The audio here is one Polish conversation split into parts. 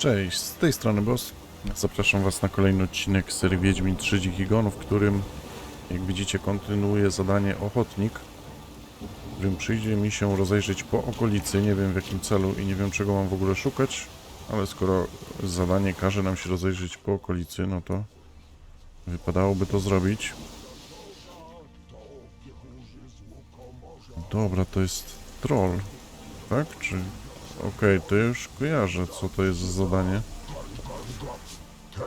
Cześć, z tej strony Boss. Zapraszam Was na kolejny odcinek serii Wiedźmin 3 Dziki Gon, w którym, jak widzicie, kontynuuję zadanie Ochotnik, w którym przyjdzie mi się rozejrzeć po okolicy. Nie wiem w jakim celu i nie wiem czego mam w ogóle szukać, ale skoro zadanie każe nam się rozejrzeć po okolicy, no to wypadałoby to zrobić. Dobra, to jest troll, tak? Czy... Okej, to już kojarzę, co to jest za zadanie. Te,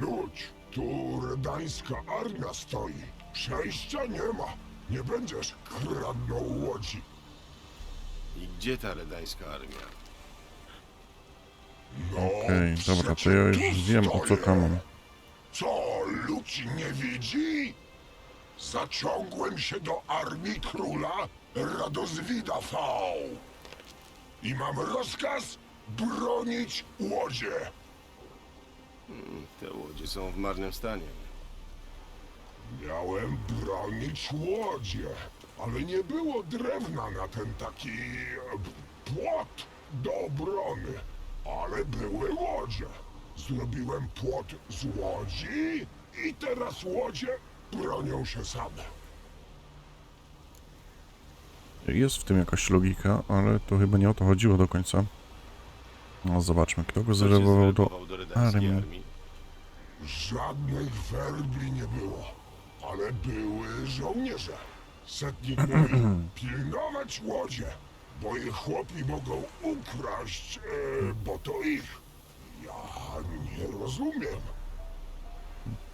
ludź, tu redańska armia stoi. Przejścia nie ma. Nie będziesz kradnął łodzi. I gdzie ta redańska armia? No, Okej, dobra, to ja już tu wiem o co stoję. Co, ludzi nie widzi? Zaciągłem się do armii króla Radozwida V. I mam rozkaz bronić łodzie. Te łodzie są w marnym stanie. Miałem bronić łodzie, ale nie było drewna na ten taki e, płot do obrony. Ale były łodzie. Zrobiłem płot z łodzi i teraz łodzie bronią się same. Jest w tym jakaś logika, ale to chyba nie o to chodziło do końca. No zobaczmy, kto go zwerbował do do armii? Żadnych werbli nie było, ale były żołnierze. Setnik mówi, pilnować łodzie, bo ich chłopi mogą ukraść, e, bo to ich. Ja nie rozumiem.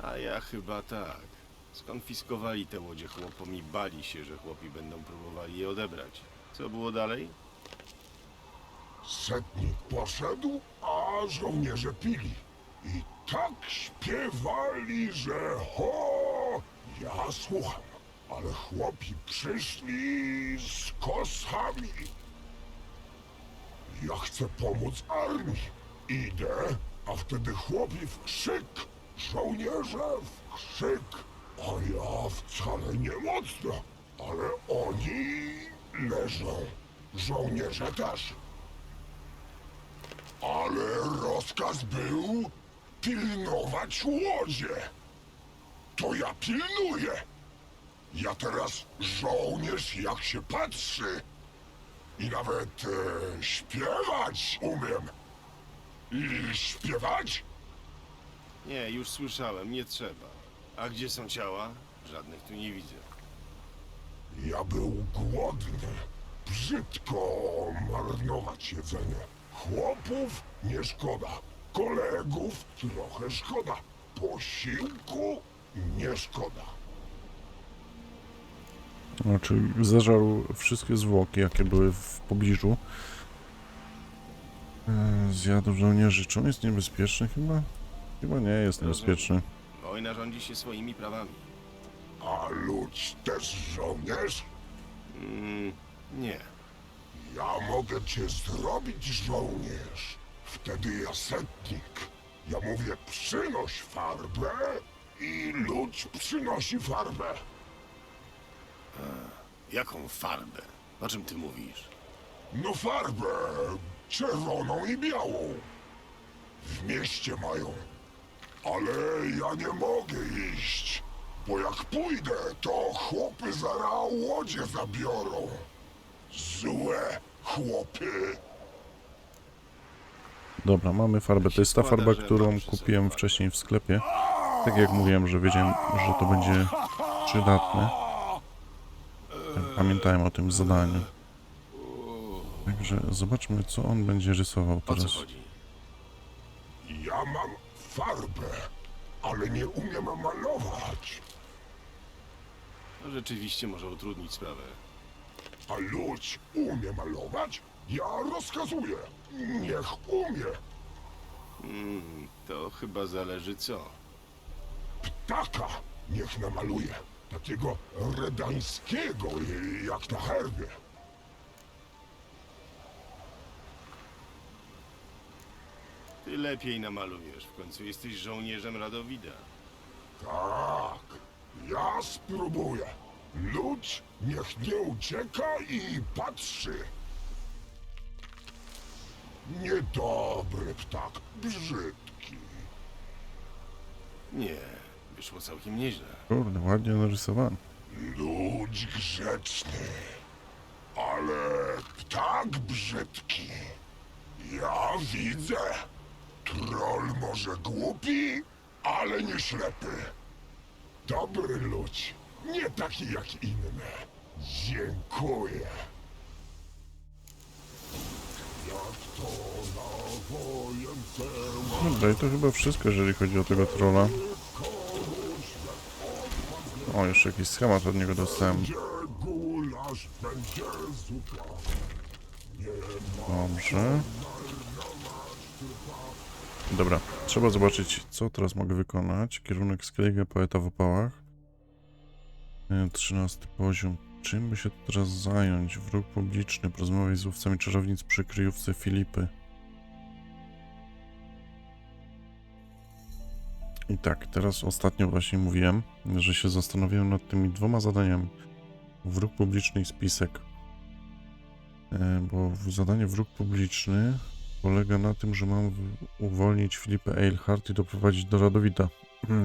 A ja chyba tak. Skonfiskowali te łodzie chłopom i bali się, że chłopi będą próbowali je odebrać. Co było dalej? Setnik poszedł, a żołnierze pili. I tak śpiewali, że ho! Ja słucham, ale chłopi przyszli z kosami. Ja chcę pomóc armii. Idę, a wtedy chłopi w krzyk, żołnierze w krzyk. A ja wcale nie mocno, ale oni leżą. Żołnierze też. Ale rozkaz był pilnować łodzie. To ja pilnuję. Ja teraz żołnierz jak się patrzy. I nawet e, śpiewać umiem. I śpiewać? Nie, już słyszałem, nie trzeba. A gdzie są ciała? Żadnych tu nie widzę. Ja był głodny. Brzydko marnować jedzenie. Chłopów nie szkoda. Kolegów trochę szkoda. Posiłku nie szkoda. Znaczy, zeżarł wszystkie zwłoki, jakie były w pobliżu. E, Zjadł żołnierzy. Czy on jest niebezpieczny chyba? Chyba nie jest niebezpieczny. Wojna rządzi się swoimi prawami. A ludź też żołnierz? Mm, nie. Ja mogę cię zrobić żołnierz. Wtedy ja setnik. Ja mówię przynoś farbę i ludź przynosi farbę. Jaką farbę? O czym ty mówisz? No farbę czerwoną i białą. W mieście mają. Ale ja nie mogę iść, bo jak pójdę, to chłopy zara łodzie zabiorą. Złe chłopy. Dobra, mamy farbę. To jest ta farba, którą kupiłem wcześniej w sklepie. Tak jak mówiłem, że wiedziałem, że to będzie przydatne. Pamiętałem o tym zadaniu. Także zobaczmy, co on będzie rysował O co teraz. chodzi? Ja mam farbę, ale nie umiem malować. To rzeczywiście może utrudnić sprawę. A ludź umie malować? Ja rozkazuję. Niech umie. Mm, to chyba zależy co. Ptaka niech namaluje. Takiego redańskiego, jak na herbie. Ty lepiej namalujesz, w końcu jesteś żołnierzem Radowida. Tak, ja spróbuję. Ludź niech nie ucieka i patrzy. Niedobry ptak, brzydki. Nie, wyszło całkiem nieźle. Kurde, ładnie narysowany. Ludź grzeczny, ale ptak brzydki. Ja widzę. Może głupi, ale nie ślepy. Dobry ludź, nie taki jak inne. Dziękuję. Jak to na wojence Dobra, i to chyba wszystko, jeżeli chodzi o tego trolla. O, jeszcze jakiś schemat od niego dostałem. będzie gulasz, będzie zupa. Dobrze. Dobra, trzeba zobaczyć, co teraz mogę wykonać. Kierunek Skellige, poeta w opałach. E, 13 poziom. Czym by się teraz zająć? Wróg publiczny, porozmawiaj z łowcami czarownic przy kryjówce Filipy. I tak, teraz ostatnio właśnie mówiłem, że się zastanowiłem nad tymi dwoma zadaniami. Wróg publiczny i spisek. E, Bo zadanie wróg publiczny polega na tym, że mam uwolnić Filipę Eilhart i doprowadzić do Radowita.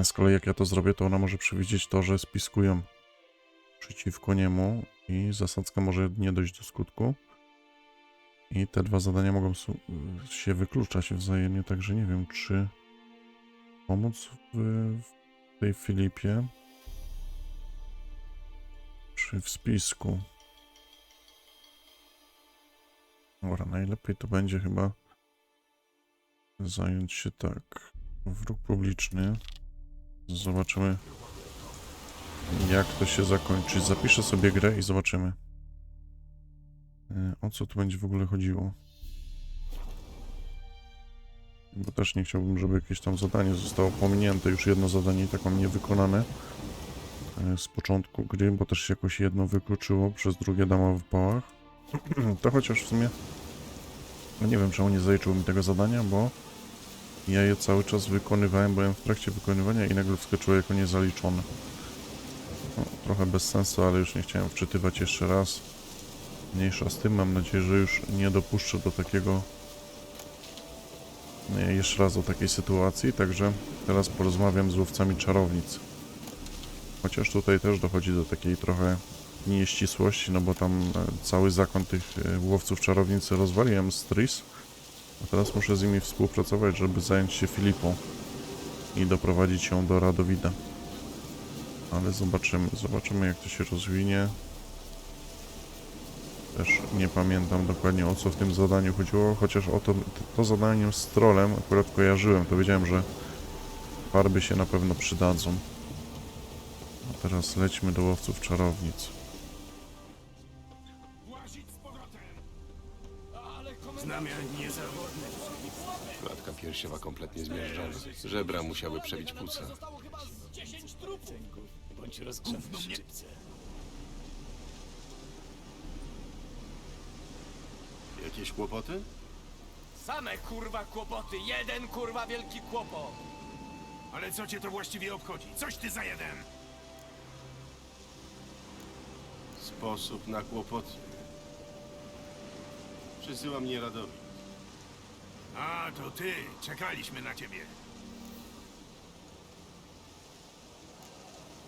Z kolei jak ja to zrobię, to ona może przewidzieć to, że spiskują przeciwko niemu i zasadzka może nie dojść do skutku. I te dwa zadania mogą się wykluczać wzajemnie, także nie wiem, czy pomóc w, w tej Filipie, czy w spisku. Dobra, najlepiej to będzie chyba zająć się tak. Wróg publiczny. Zobaczymy, jak to się zakończy. Zapiszę sobie grę i zobaczymy. E, O co tu będzie w ogóle chodziło? Bo też nie chciałbym, żeby jakieś tam zadanie zostało pominięte. Już jedno zadanie i tak mam niewykonane e, z początku gry, bo też się jakoś jedno wykluczyło przez drugie dama w pałach. To chociaż w sumie no nie wiem, czemu nie zaliczył mi tego zadania, bo ja je cały czas wykonywałem, byłem w trakcie wykonywania i nagle wskoczyło jako niezaliczone. No, trochę bez sensu, ale już nie chciałem wczytywać jeszcze raz. Mniejsza z tym, mam nadzieję, że już nie dopuszczę do takiego nie, jeszcze raz do takiej sytuacji, także teraz porozmawiam z łowcami czarownic. Chociaż tutaj też dochodzi do takiej trochę nieścisłości, no bo tam e, cały zakon tych e, łowców czarownicy rozwaliłem z Tris, a teraz muszę z nimi współpracować, żeby zająć się Filipą i doprowadzić ją do Radowida. Ale zobaczymy, zobaczymy jak to się rozwinie. Też nie pamiętam dokładnie o co w tym zadaniu chodziło, chociaż o to, to, zadanie z trolem akurat kojarzyłem, to wiedziałem, że farby się na pewno przydadzą. A teraz lećmy do łowców czarownic. Klatka piersiowa kompletnie zmierzczona. Żebra musiały przebić płuca. Bądź rozgrzewny szczypce. Jakieś kłopoty? Same kurwa kłopoty. Jeden kurwa wielki kłopot. Ale co cię to właściwie obchodzi? Coś ty za jeden. Sposób na kłopoty. Przysyła mnie Radowid. A, to ty. Czekaliśmy na ciebie.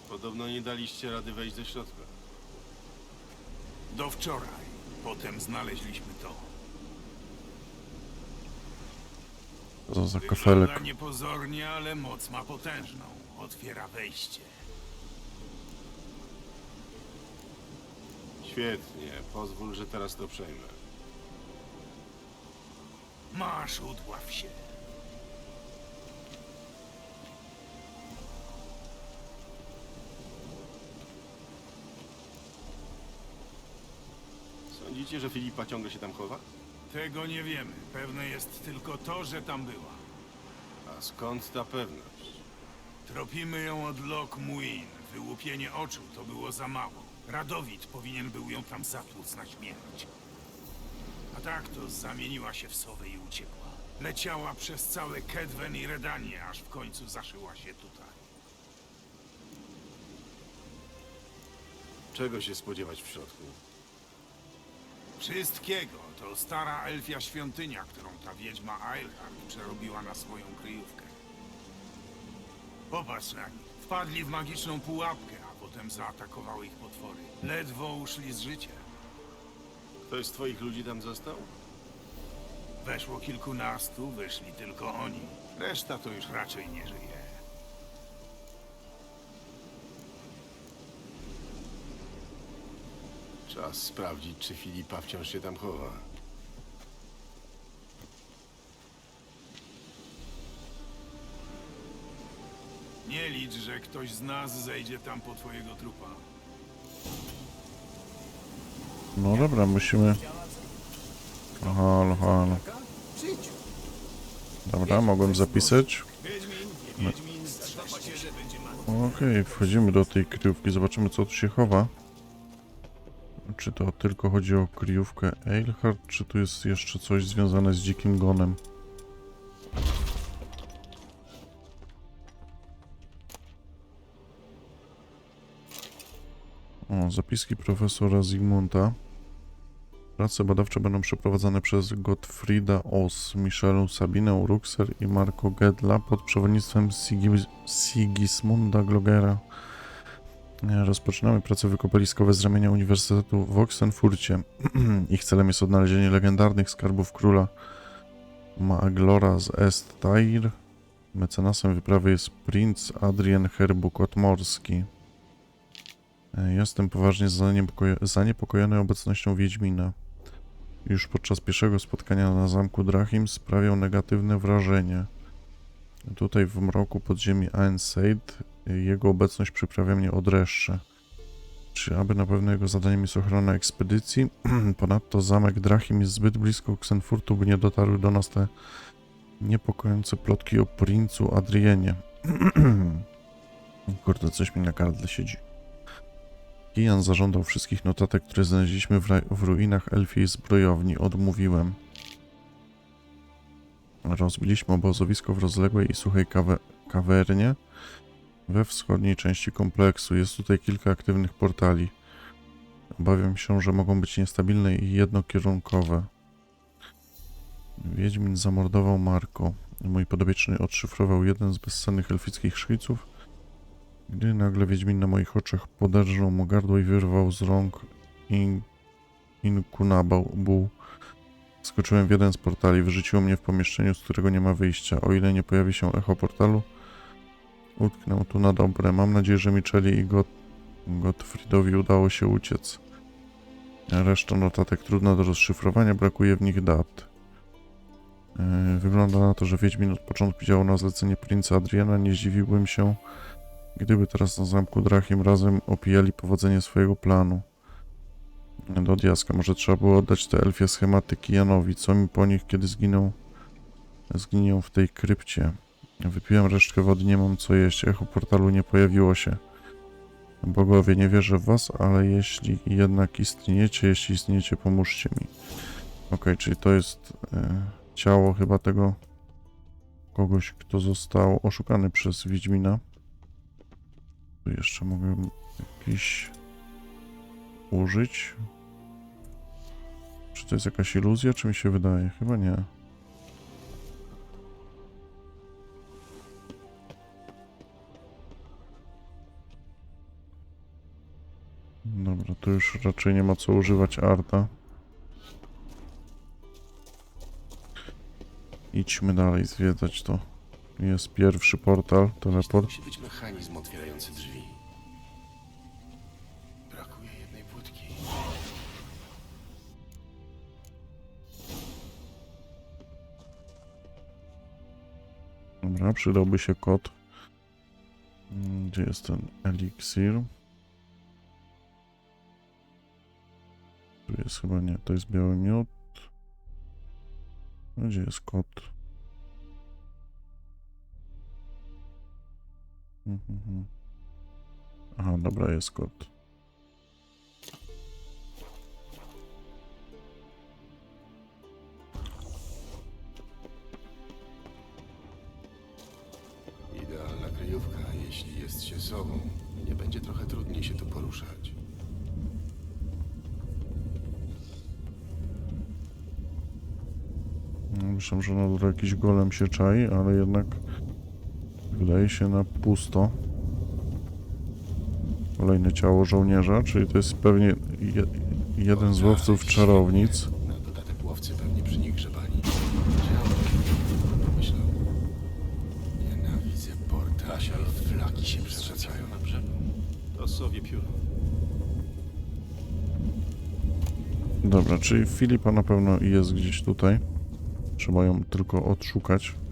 Podobno nie daliście rady wejść do środka. Do wczoraj. Potem znaleźliśmy to. Co za kafelek. Wygląda niepozornie, ale moc ma potężną. Otwiera wejście. Świetnie, pozwól, że teraz to przejmę. Masz, udław się. Sądzicie, że Filipa ciągle się tam chowa? Tego nie wiemy. Pewne jest tylko to, że tam była. A skąd ta pewność? Tropimy ją od Lok Muin. Wyłupienie oczu to było za mało. Radowid powinien był ją tam zatłuc na śmierć. Tak to zamieniła się w sowę i uciekła. Leciała przez całe Kedwen i Redanie, aż w końcu zaszyła się tutaj. Czego się spodziewać w środku? Wszystkiego. To stara elfia świątynia, którą ta wiedźma Eilhart przerobiła na swoją kryjówkę. Popatrz na nich. Wpadli w magiczną pułapkę, a potem zaatakowały ich potwory. Ledwo uszli z życiem. Ktoś z twoich ludzi tam został? Weszło kilkunastu, wyszli tylko oni. Reszta to już raczej nie żyje. Czas sprawdzić, czy Filipa wciąż się tam chowa. Nie licz, że ktoś z nas zejdzie tam po twojego trupa. No dobra, musimy... Halo, halo. Dobra, mogłem zapisać. Okej, wchodzimy do tej kryjówki, zobaczymy co tu się chowa. Czy to tylko chodzi o kryjówkę Eilhart, czy tu jest jeszcze coś związane z Dzikim Gonem? Zapiski profesora Zygmunta. Prace badawcze będą przeprowadzane przez Gottfrieda Oss, Michelę Sabinę Ruxer i Marco Gedla pod przewodnictwem Sigi- Sigismunda Glogera. Rozpoczynamy prace wykopaliskowe z ramienia Uniwersytetu w Oxenfurcie. Ich celem jest odnalezienie legendarnych skarbów króla Maglora z Est-Tair. Mecenasem wyprawy jest princ Adrian Herbukot-Morski. E, Jestem poważnie zaniepokojony obecnością Wiedźmina. Już podczas pierwszego spotkania na zamku Drachim sprawiał negatywne wrażenie. Tutaj w mroku podziemi Aenseid y, jego obecność przyprawia mnie o dreszcze. Czy aby na pewno jego zadaniem jest ochrona ekspedycji? Ponadto zamek Drachim jest zbyt blisko Ksenfurtu, by nie dotarły do nas te niepokojące plotki o princu Adrienie. Kurde, coś mi na gardle siedzi. Kijan zażądał wszystkich notatek, które znaleźliśmy w, w ruinach elfiej zbrojowni. Odmówiłem. Rozbiliśmy obozowisko w rozległej i suchej kawe- kawernie we wschodniej części kompleksu. Jest tutaj kilka aktywnych portali. Obawiam się, że mogą być niestabilne i jednokierunkowe. Wiedźmin zamordował Marko. Mój podobieczny odszyfrował jeden z bezcennych elfickich szkiców gdy nagle Wiedźmin na moich oczach poderżnął mu gardło i wyrwał z rąk in, Inkunabu. Skoczyłem w jeden z portali, wyrzuciło mnie w pomieszczeniu, z którego nie ma wyjścia. O ile nie pojawi się echo portalu, utknę tu na dobre. Mam nadzieję, że Micheli i Got Gottfriedowi udało się uciec. Reszta notatek trudna do rozszyfrowania, brakuje w nich dat. Yy, Wygląda na to, że Wiedźmin od początku działał na zlecenie princa Adriana. Nie zdziwiłbym się, Gdyby teraz na zamku Drachim razem opijali powodzenie swojego planu. Do diaska, może trzeba było oddać te elfie schematy Kijanowi, co mi po nich, kiedy zginął, zginią w tej krypcie. Wypiłem resztkę wody, nie mam co jeść, echo portalu nie pojawiło się. Bogowie, nie wierzę w was, ale jeśli jednak istniejecie, jeśli istniejecie, pomóżcie mi. Okej, czyli to jest e, ciało chyba tego kogoś, kto został oszukany przez Wiedźmina. Tu jeszcze mogę jakiś użyć. Czy to jest jakaś iluzja, czy mi się wydaje? Chyba nie. Dobra, to już raczej nie ma co używać arta. Idźmy dalej zwiedzać to. Jest pierwszy portal, teleport. musi być mechanizm otwierający drzwi. Brakuje jednej płytki. Dobra, przydałby się kod. Mm, Gdzie jest ten eliksir? Tu jest chyba nie, to jest biały miód. A Gdzie jest kod? Mhm, mhm. Aha, dobra, jest kod. Idealna kryjówka, jeśli jest się sobą. Nie będzie trochę trudniej się tu poruszać. Myślę, że na dole jakiś golem się czai, ale jednak wydaje się na pusto. Kolejne ciało żołnierza, czyli to jest pewnie je, jeden z łowców czarownic. Na dodatek łowcy pewnie przy nich grzebali. Ciało. Myślał. Nienawidzę porta. Asia i flaki się na brzegu. To sowie pióro. Dobra, czyli Filipa na pewno jest gdzieś tutaj. Trzeba ją tylko odszukać.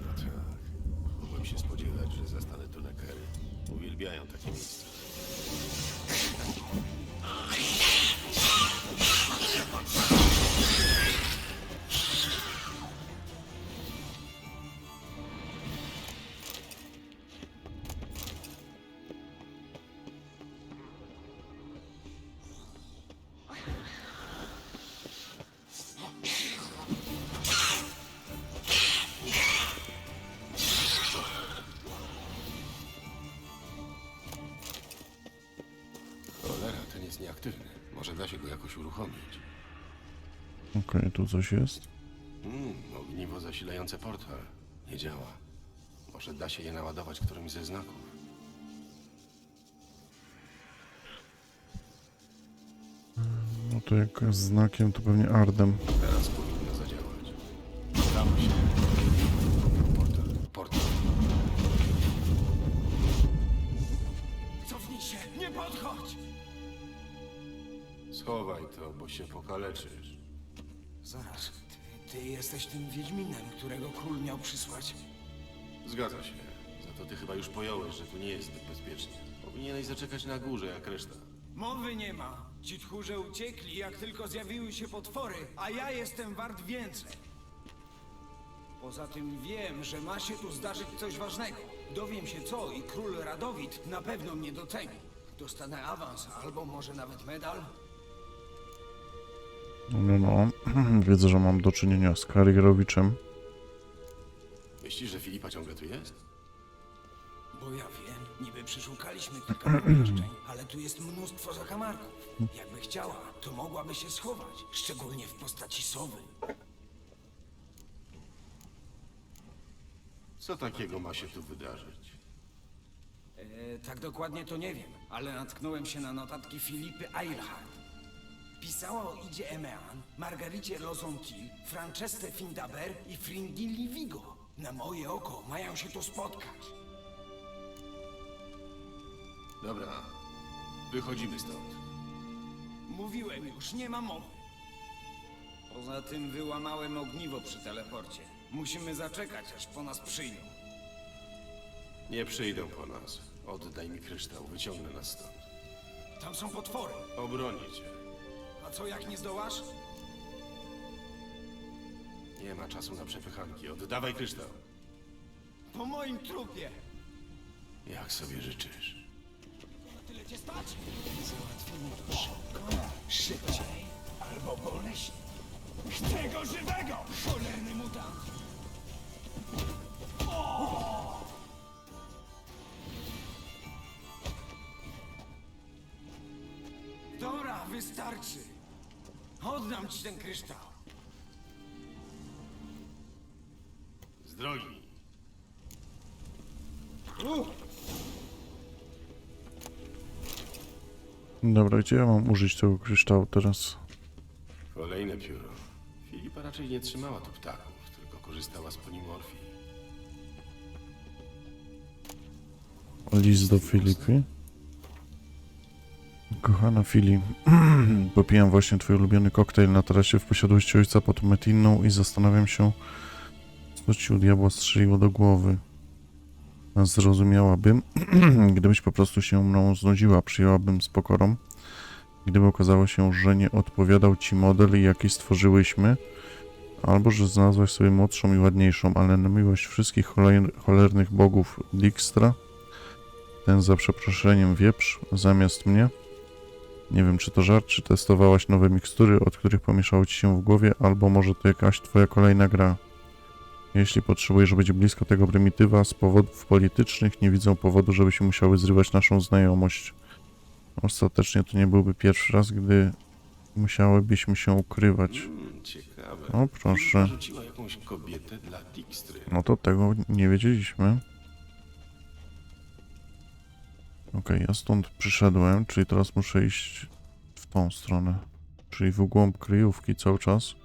Nieaktywny. Może da się go jakoś uruchomić. Okej, tu coś jest. Hmm, ogniwo zasilające portal. Nie działa. Może da się je naładować którymś ze znaków. No to jak z znakiem to pewnie Ardem. Teraz przysłać? Zgadza się. Za to ty chyba już pojąłeś, że tu nie jest zbyt bezpiecznie. Powinieneś zaczekać na górze, jak reszta. Mowy nie ma. Ci tchórze uciekli, jak tylko zjawiły się potwory, a ja jestem wart więcej. Poza tym wiem, że ma się tu zdarzyć coś ważnego. Dowiem się co i król Radowid na pewno mnie doceni. Dostanę awans, albo może nawet medal. No, no. Wiedzę, że mam do czynienia z Karierowiczem. Myślisz, że Filipa ciągle tu jest? Bo ja wiem, niby przeszukaliśmy kilka pomieszczeń, ale tu jest mnóstwo zakamarków. Jakby chciała, to mogłaby się schować, szczególnie w postaci sowy. Co takiego ma się tu wydarzyć? E, tak dokładnie to nie wiem, ale natknąłem się na notatki Filipy Eilhart. Pisała o Idzie Emean, Margaricie Lozontil, Francesce Findaber i Fringilli Vigo. Na moje oko mają się tu spotkać. Dobra. Wychodzimy stąd. Mówiłem już, nie ma mowy. Poza tym wyłamałem ogniwo przy teleporcie. Musimy zaczekać, aż po nas przyjdą. Nie przyjdą po nas. Oddaj mi kryształ, wyciągnę nas stąd. Tam są potwory. Obronię cię. A co jak nie zdołasz? Nie ma czasu na przepychanki. Oddawaj kryształ. Po moim trupie. Jak sobie życzysz. Tyle cię stać? Załatwimy to szybko, szybciej albo boleśnie. Chcę go żywego! Cholerny mutant! Dobra, wystarczy. Oddam ci ten kryształ. Drogi. Dobra, gdzie ja mam użyć tego kryształu teraz? Kolejne pióro. Filipa raczej nie trzymała tu ptaków, tylko korzystała z ponimorfii. List do Filipy. Kochana Fili, popijam właśnie twój ulubiony koktajl na tarasie w posiadłości ojca pod Metinną i zastanawiam się, co ci u diabła strzeliło do głowy. Zrozumiałabym, gdybyś po prostu się mną znudziła, przyjęłabym z pokorą. Gdyby okazało się, że nie odpowiadał ci model, jaki stworzyłyśmy, albo że znalazłaś sobie młodszą i ładniejszą, ale na miłość wszystkich choler- cholernych bogów Dijkstra, ten za przeproszeniem wieprz zamiast mnie. Nie wiem, czy to żart, czy testowałaś nowe mikstury, od których pomieszało ci się w głowie, albo może to jakaś twoja kolejna gra. Jeśli potrzebujesz być blisko tego prymitywa z powodów politycznych, nie widzę powodu, żebyśmy musiały zrywać naszą znajomość. Ostatecznie to nie byłby pierwszy raz, gdy musiałybyśmy się ukrywać. Mm, Ciekawe. O, proszę. No to tego nie wiedzieliśmy. Okej, ja stąd przyszedłem, czyli teraz muszę iść w tą stronę. Czyli w głąb kryjówki cały czas.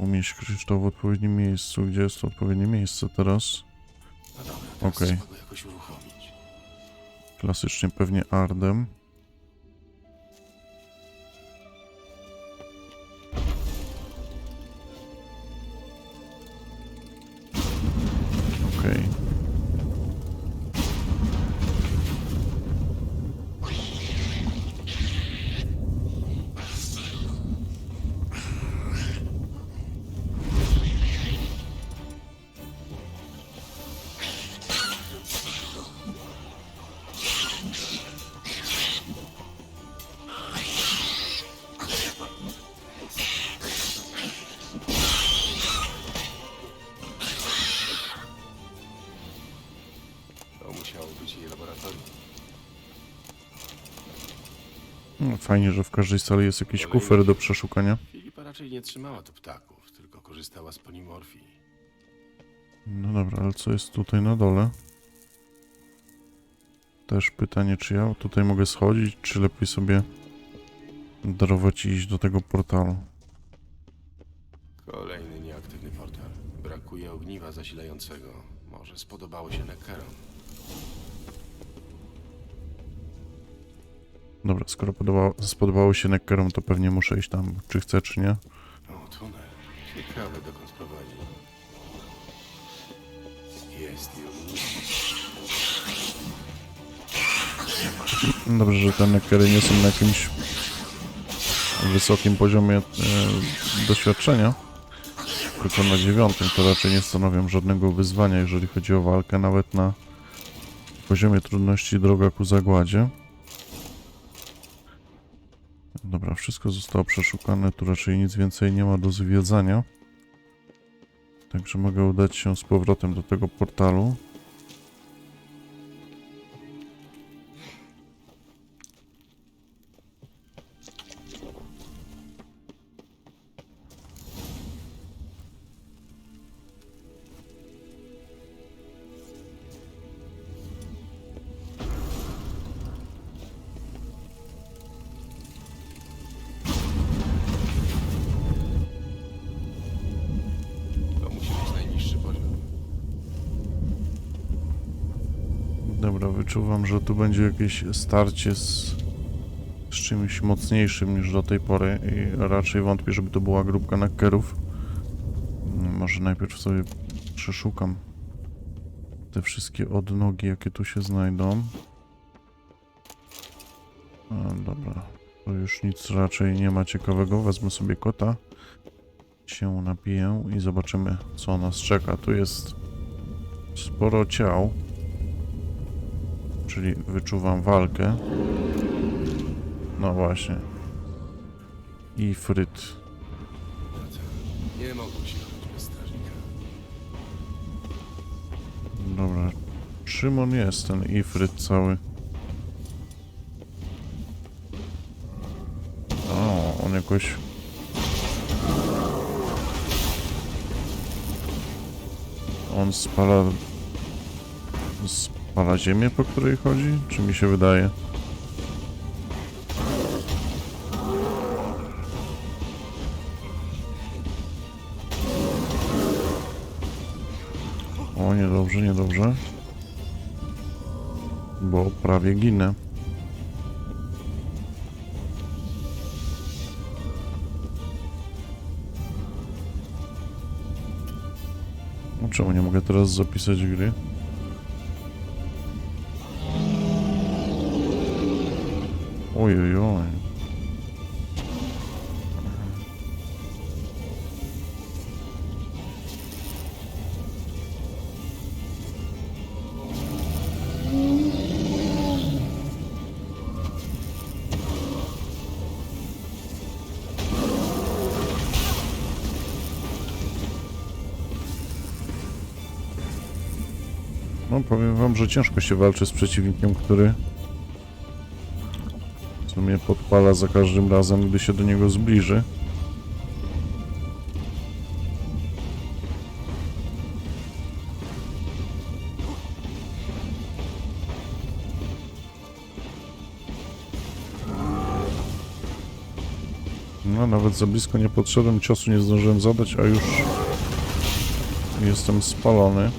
Umieść kryształ w odpowiednim miejscu. Gdzie jest to odpowiednie miejsce teraz? No dobra, teraz go jakoś uruchomić. Klasycznie pewnie Ardem. Każdej sali jest jakiś kufer do przeszukania. Filipa raczej nie trzymała tu ptaków, tylko korzystała z polimorfii. No dobra, ale co jest tutaj na dole? Też pytanie, czy ja tutaj mogę schodzić, czy lepiej sobie darować i iść do tego portalu? Kolejny nieaktywny portal. Brakuje ogniwa zasilającego. Może spodobało się Neckerom. Dobra, skoro podobało, spodobało się Neckerom, to pewnie muszę iść tam, czy chcę, czy nie. O, tunel. Ciekawe, dokąd prowadzi. Jest ogniwo. Dobrze, że te Neckery nie są na jakimś wysokim poziomie e, doświadczenia, tylko na dziewiątym, to raczej nie stanowią żadnego wyzwania, jeżeli chodzi o walkę, nawet na poziomie trudności droga ku zagładzie. Dobra, wszystko zostało przeszukane, tu raczej nic więcej nie ma do zwiedzania. Także mogę udać się z powrotem do tego portalu. Że tu będzie jakieś starcie z, z czymś mocniejszym niż do tej pory i raczej wątpię, żeby to była grupka nakkerów. Mm, Może najpierw sobie przeszukam te wszystkie odnogi, jakie tu się znajdą. A, dobra, to już nic raczej nie ma ciekawego. Wezmę sobie kota, się napiję i zobaczymy, co nas czeka. Tu jest sporo ciał czyli wyczuwam walkę. No właśnie. I fryt. Nie mogą się bez strażnika. Dobra. Czym on jest, ten ifryt cały? O, on jakoś... On spala... Spala ziemię, po której chodzi? Czy mi się wydaje? O, niedobrze, niedobrze. Bo prawie ginę. No czemu nie mogę teraz zapisać gry? Oj, oj, oj. No powiem wam, że ciężko się walczy z przeciwnikiem, który w sumie podpala za każdym razem, gdy się do niego zbliży. No, nawet za blisko nie podszedłem, ciosu nie zdążyłem zadać, a już jestem spalony.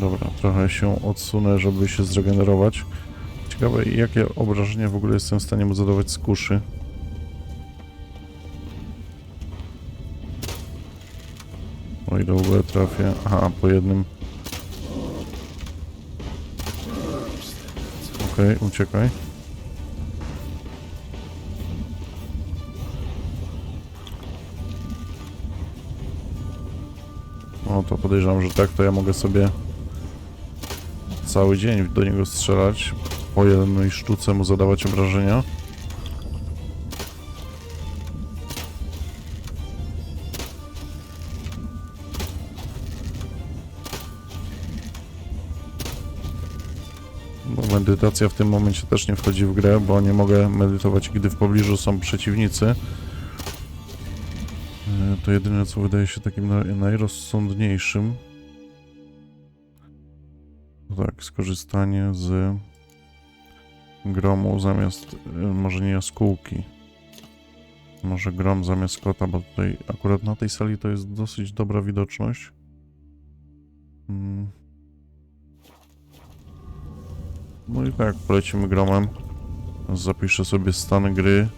Dobra, trochę się odsunę, żeby się zregenerować. Ciekawe, jakie obrażenia w ogóle jestem w stanie mu zadawać z kuszy. O ile w ogóle trafię. Aha, po jednym. Okej, uciekaj. O, to podejrzewam, że tak, to ja mogę sobie cały dzień do niego strzelać. Po jednej sztuce mu zadawać obrażenia. Medytacja w tym momencie też nie wchodzi w grę, bo nie mogę medytować, gdy w pobliżu są przeciwnicy. E, To jedyne, co wydaje się takim na- najrozsądniejszym. Tak, skorzystanie z gromu zamiast, e, może nie jaskółki. Może grom zamiast kota, bo tutaj akurat na tej sali to jest dosyć dobra widoczność. Mm. No i tak, polecimy gromem. Zapiszę sobie stan gry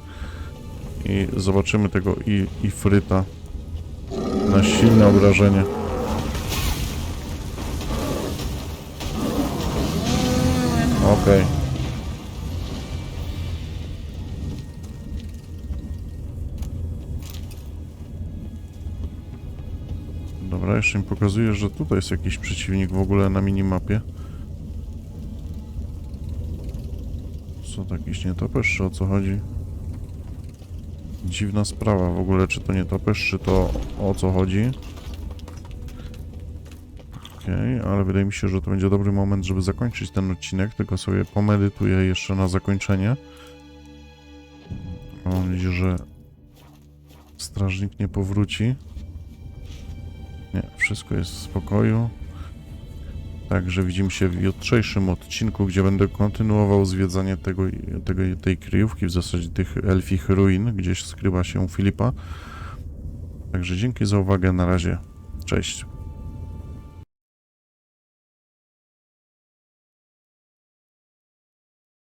i zobaczymy tego i, i fryta na silne obrażenie. Okej. Dobra, jeszcze mi pokazuje, że tutaj jest jakiś przeciwnik w ogóle na minimapie. Co to jakiś nietoperz, czy o co chodzi? Dziwna sprawa w ogóle, czy to nietoperz, czy to o co chodzi. Okej, ale wydaje mi się, że to będzie dobry moment, żeby zakończyć ten odcinek, tylko sobie pomedytuję jeszcze na zakończenie. Mam nadzieję, że strażnik nie powróci. Nie, wszystko jest w spokoju. Także widzimy się w jutrzejszym odcinku, gdzie będę kontynuował zwiedzanie tego, tego, tej kryjówki, w zasadzie tych elfich ruin, gdzieś skrywa się Filipa. Także dzięki za uwagę, na razie, cześć.